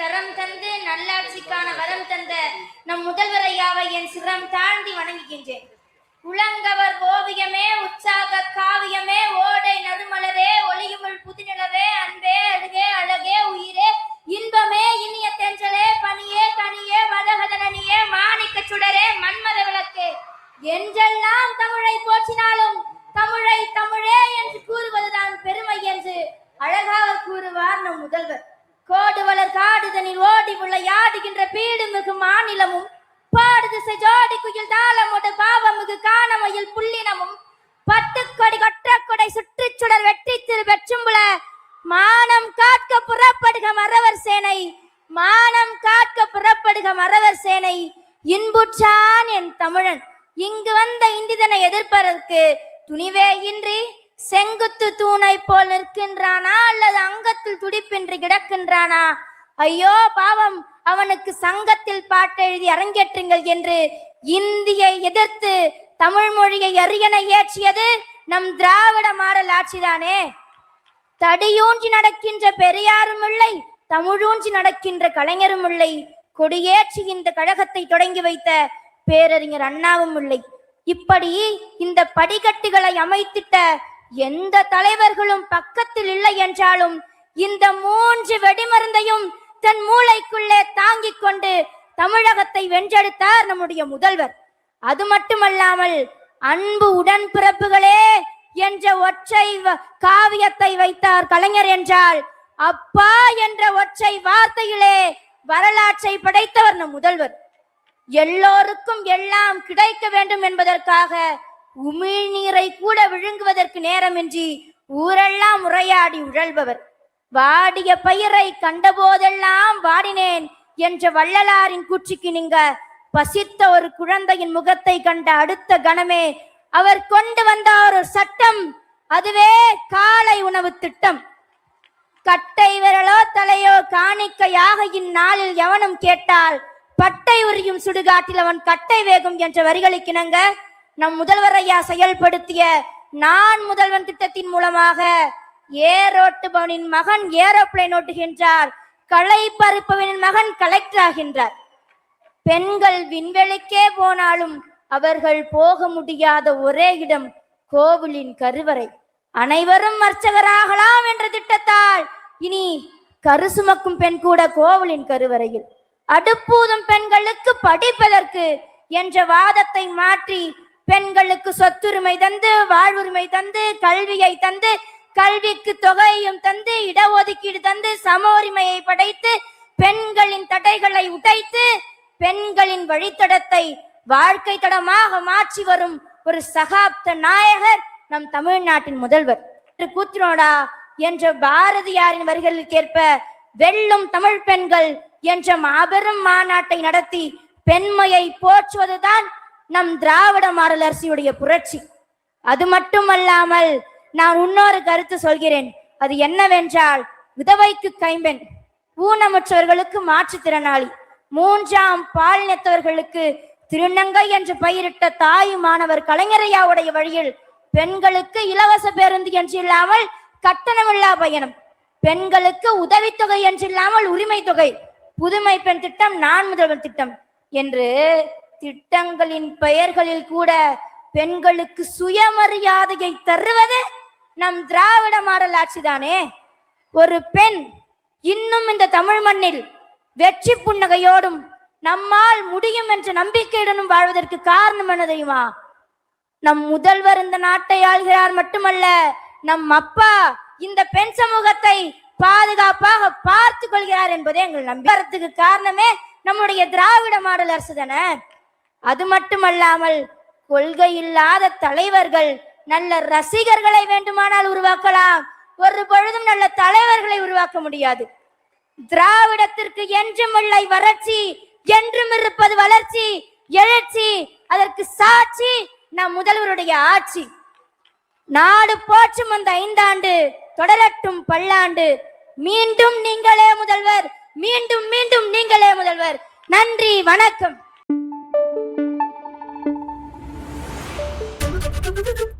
தரம் தந்து நல்லாட்சிக்கான வரம் தந்த நம் முதல்வர் ஐயாவை என் சிரம் தாழ்ந்தி வணங்குகின்றேன். உலங்கவர் ஓவியமே உற்சாக காவியமே ஓடை நறுமலரே ஒளியுமிழ் புதுநிலவே அன்பே அழுகே அழகே உயிரே இன்பமே இனிய தெஞ்சலே பனியே கனியே மதகதனியே மாணிக்க சுடரே மன்மத விளக்கு. என்றெல்லாம் தமிழை போற்றினாலும் தமிழை தமிழே என்று கூறுவதுதான் பெருமை என்று அழகாக கூறுவார் நம் முதல்வர். கோடு வளர் காடுதனில் ஓடி உள்ள பீடு மிகு மாநிலமும் பாடுதிசை ஜோடி குயில் தாளமுடு பாவமிகு காணமையில் புள்ளினமும் பத்து கொடி கொற்ற கொடை சுற்றுச்சுடர் வெற்றி திரு வெற்றும்புல மானம் காக்க புறப்படுக மறவர் சேனை மானம் காக்க புறப்படுக மறவர் சேனை இன்புற்றான் என் தமிழன். இங்கு வந்த இந்திதனை எதிர்ப்பதற்கு துணிவே இன்றி செங்குத்து தூணை போல் நிற்கின்றானா அல்லது அங்கத்தில் துடிப்பின்றி கிடக்கின்றானா? ஐயோ பாவம். அவனுக்கு சங்கத்தில் பாட்டெழுதி அரங்கேற்றுங்கள் என்று இந்தியை எதிர்த்து தமிழ் மொழியை அரியணை ஏற்றியது நம் திராவிட மாடல் ஆட்சிதானே. தடியூன்றி நடக்கின்ற பெரியாரும் இல்லை தமிழூன்றி நடக்கின்ற கலைஞரும் இல்லை. கொடியேற்றி இந்த கழகத்தை தொடங்கி வைத்த பேரறிஞர் அண்ணாவும் இல்லை. இப்படி இந்த படிக்கட்டுகளை அமைத்திட்ட எந்த தலைவர்களும் பக்கத்தில் இல்லை என்றாலும் இந்த மூன்று வெடிமருந்தையும் தன் மூளைக்குள்ளே தாங்கிக் கொண்டு தமிழகத்தை வென்றெடுத்தார் நம்முடைய முதல்வர். அது மட்டுமல்லாமல் அன்பு உடன்பிறப்புகளே என்ற ஒற்றை வ- காவியத்தை வைத்தார் கலைஞர் என்றால் அப்பா என்ற ஒற்றை வார்த்தையிலே வரலாற்றை படைத்தவர் நம் முதல்வர். எல்லோருக்கும் எல்லாம் கிடைக்க வேண்டும் என்பதற்காக உமிழ்நீரை கூட விழுங்குவதற்கு நேரமின்றி ஊரெல்லாம் உரையாடி உழல்பவர். வாடிய பயிரை கண்டபோதெல்லாம் வாடினேன் என்ற வள்ளலாரின் கூற்றுக்கு நீங்க பசித்த ஒரு குழந்தையின் முகத்தை கண்ட அடுத்த கணமே அவர் கொண்டு வந்த ஒரு சட்டம் அதுவே காலை உணவு திட்டம். கட்டை விரலோ தலையோ காணிக்கையாக இந்நாளில் எவனும் கேட்டால் பட்டை உரியும் சுடுகாட்டில் அவன் கட்டை வேகும் என்ற வரிகளுக்கிணங்க நம் முதல்வர் ஐயா செயல்படுத்திய நான் முதல்வன் திட்டத்தின் மூலமாக ஏரோட்டுபவனின் மகன் ஏரோப்ளேன் ஓட்டுகின்றார். களை பறிப்பவனின் மகன் கலெக்டர் ஆகின்றார். பெண்கள் விண்வெளிக்கே போனாலும் அவர்கள் போக முடியாத ஒரே இடம் கோவிலின் கருவறை. அனைவரும் அர்ச்சகராகலாம் என்ற திட்டத்தால் இனி கருசுமக்கும் பெண் கூட கோவிலின் கருவறையில். அடுப்பூதும் பெண்களுக்கு படிப்பதற்கு என்ற வாதத்தை மாற்றி பெண்களுக்கு சொத்துரிமை தந்து வாழ்வுரிமை தந்து கல்வியை தந்து கல்விக்கு தொகையும் தந்து இடஒதுக்கீடு தந்து சம உரிமையை படைத்து பெண்களின் தடைகளை உடைத்து பெண்களின் வழித்தடத்தை வாழ்க்கை தடமாக மாற்றி வரும் ஒரு சகாப்த நாயகர் நம் தமிழ்நாட்டின் முதல்வர். திரு என்ற பாரதியாரின் வரிகளுக்கேற்ப வெல்லும் தமிழ் பெண்கள் என்ற மாபெரும் மாநாட்டை நடத்தி பெண்மையை போற்றுவதுதான் நம் திராவிட மாடல் அரசியுடைய புரட்சி. அது மட்டுமல்லாமல் நான் இன்னொரு கருத்து சொல்கிறேன். அது என்னவென்றால் விதவைக்கு கைம்பெண் ஊனமுற்றவர்களுக்கு மாற்றுத்திறனாளி மூன்றாம் பாலினத்தவர்களுக்கு திருநங்கை என்று பயிரிட்ட தாய் மாணவர் கலைஞரையாவுடைய வழியில் பெண்களுக்கு இலவச பேருந்து என்று இல்லாமல் கட்டணமில்லா பயணம் பெண்களுக்கு உதவித்தொகை என்று இல்லாமல் உரிமை தொகை புதுமை பெண் திட்டம் நான் முதல்வர் திட்டம் என்று திட்டங்களின் பெயர்களில் கூட பெண்களுக்கு சுயமரியாதையை தருவது நம் திராவிட மாடல் ஆட்சிதானே? ஒரு பெண் இன்னும் இந்த தமிழ் மண்ணில் வெற்றி புன்னகையோடும் நம்மால் முடியும் என்ற நம்பிக்கையுடனும் வாழ்வதற்கு காரணம் என்ன தெரியுமா? நம் முதல்வர் இந்த நாட்டை ஆள்கிறார் மட்டுமல்ல நம் அப்பா இந்த பெண் சமூகத்தை பாதுகாப்பாக பார்த்து கொள்கிறார் என்பதே எங்கள் நம்பிக்கிறதுக்கு காரணமே நம்முடைய திராவிட மாடல் அரசு தானே? அது மட்டுமல்லாமல் கொள்கை இல்லாத தலைவர்கள் நல்ல ரசிகர்களை வேண்டுமானால் உருவாக்கலாம். ஒரு பொழுதும் நல்ல தலைவர்களை உருவாக்க முடியாது. திராவிடத்திற்கு என்றும் இல்லை வறட்சி என்றும் இருப்பது வளர்ச்சி எழுச்சி அதற்கு சாட்சி நம் முதல்வருடைய ஆட்சி. நாடு போற்றும் அந்த ஐந்தாண்டு தொடரட்டும் பல்லாண்டு. மீண்டும் நீங்களே முதல்வர் மீண்டும் மீண்டும் நீங்களே முதல்வர். நன்றி வணக்கம். Thank you.